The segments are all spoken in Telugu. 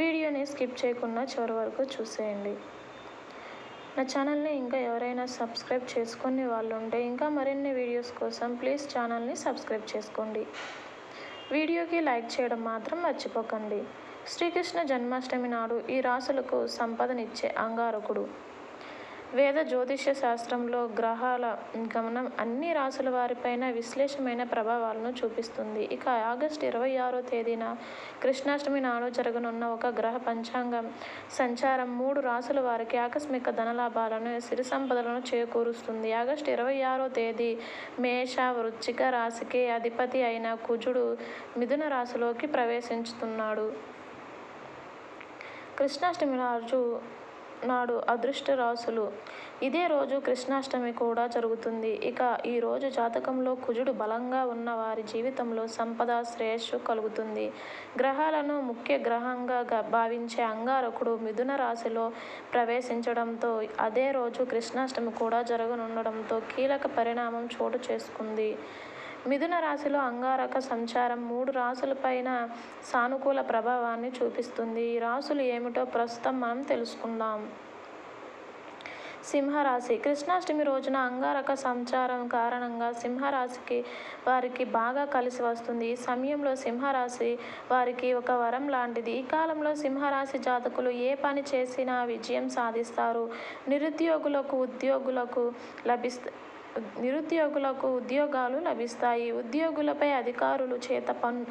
వీడియోని స్కిప్ చేయకుండా చివరి వరకు చూసేయండి. నా ఛానల్ని ఇంకా ఎవరైనా సబ్స్క్రైబ్ చేసుకుని వాళ్ళు ఉంటే ఇంకా మరిన్ని వీడియోస్ కోసం ప్లీజ్ ఛానల్ని సబ్స్క్రైబ్ చేసుకోండి. వీడియోకి లైక్ చేయడం మాత్రం మర్చిపోకండి. శ్రీకృష్ణ జన్మాష్టమి నాడు ఈ రాసులకు సంపదనిచ్చే అంగారకుడు. వేద జ్యోతిష్య శాస్త్రంలో గ్రహాల గమనం అన్ని రాసుల వారిపైన విశ్లేషమైన ప్రభావాలను చూపిస్తుంది. ఇక ఆగస్టు ఇరవై ఆరో తేదీన కృష్ణాష్టమి నాడు జరగనున్న ఒక గ్రహ పంచాంగం సంచారం మూడు రాసుల వారికి ఆకస్మిక ధనలాభాలను సిరి సంపదలను చేకూరుస్తుంది. ఆగస్టు ఇరవై ఆరో తేదీ మేష వృచ్చిక రాశికి అధిపతి అయిన కుజుడు మిథున రాశిలోకి ప్రవేశించుతున్నాడు. కృష్ణాష్టమి రోజు నాడు అదృష్ట రాసులు ఇదే రోజు కృష్ణాష్టమి కూడా జరుగుతుంది. ఇక ఈ రోజు జాతకంలో కుజుడు బలంగా ఉన్న వారి జీవితంలో సంపద శ్రేయస్సు కలుగుతుంది. గ్రహాలను ముఖ్య గ్రహంగా భావించే అంగారకుడు మిథున రాశిలో ప్రవేశించడంతో అదే రోజు కృష్ణాష్టమి కూడా జరగనుండడంతో కీలక పరిణామం చోటు చేసుకుంది. మిథున రాశిలో అంగారక సంచారం మూడు రాసులపైన సానుకూల ప్రభావాన్ని చూపిస్తుంది. ఈ రాసులు ఏమిటో ప్రస్తుతం మనం తెలుసుకుందాం. సింహరాశి. కృష్ణాష్టమి రోజున అంగారక సంచారం కారణంగా సింహరాశికి వారికి బాగా కలిసి వస్తుంది. ఈ సమయంలో సింహరాశి వారికి ఒక వరం లాంటిది. ఈ కాలంలో సింహరాశి జాతకులు ఏ పని చేసినా విజయం సాధిస్తారు. నిరుద్యోగులకు ఉద్యోగులకు లభిస్త నిరుద్యోగులకు ఉద్యోగాలు లభిస్తాయి. ఉద్యోగులపై అధికారులు చేత పన్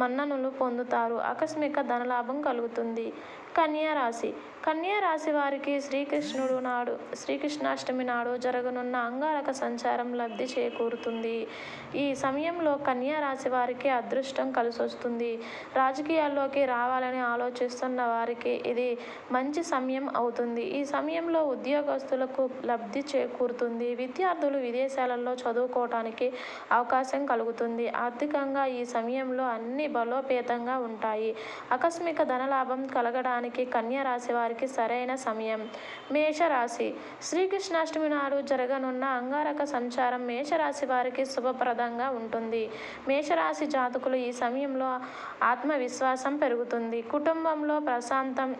మన్ననలు పొందుతారు. ఆకస్మిక ధనలాభం కలుగుతుంది. కన్యారాశి. కన్యారాశి వారికి శ్రీకృష్ణుడు నాడు శ్రీకృష్ణాష్టమి నాడు జరగనున్న అంగారక సంచారం లబ్ధి చేకూరుతుంది. ఈ సమయంలో కన్యా రాశి వారికి అదృష్టం కలిసొస్తుంది. రాజకీయాల్లోకి రావాలని ఆలోచిస్తున్న వారికి ఇది మంచి సమయం అవుతుంది. ఈ సమయంలో ఉద్యోగస్తులకు లబ్ధి చేకూరుతుంది. విద్యార్థులు విదేశాలలో చదువుకోవటానికి అవకాశం కలుగుతుంది. ఆర్థికంగా ఈ సమయంలో అన్ని బలోపేతంగా ఉంటాయి. ఆకస్మిక ధనలాభం కలగడానికి కన్యా రాశి వారికి సరైన సమయం. మేషరాశి. శ్రీకృష్ణాష్టమి నాడు జరగనున్న అంగారక సంచారం మేషరాశి వారికి శుభప్రదంగా ఉంటుంది. మేషరాశి జాతకులు ఈ సమయంలో ఆత్మవిశ్వాసం పెరుగుతుంది. కుటుంబంలో ప్రశాంతం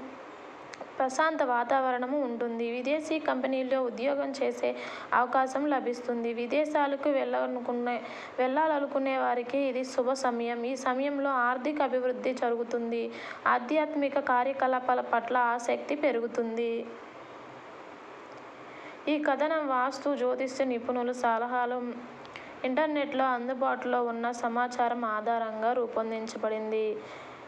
ప్రశాంత వాతావరణము ఉంటుంది. విదేశీ కంపెనీల్లో ఉద్యోగం చేసే అవకాశం లభిస్తుంది. విదేశాలకు వెళ్ళాలనుకునే వెళ్ళాలనుకునే వారికి ఇది శుభ సమయం. ఈ సమయంలో ఆర్థిక అభివృద్ధి జరుగుతుంది. ఆధ్యాత్మిక కార్యకలాపాల పట్ల ఆసక్తి పెరుగుతుంది. ఈ కథనం వాస్తు జ్యోతిష్య నిపుణుల సలహాలు ఇంటర్నెట్లో అందుబాటులో ఉన్న సమాచారం ఆధారంగా రూపొందించబడింది.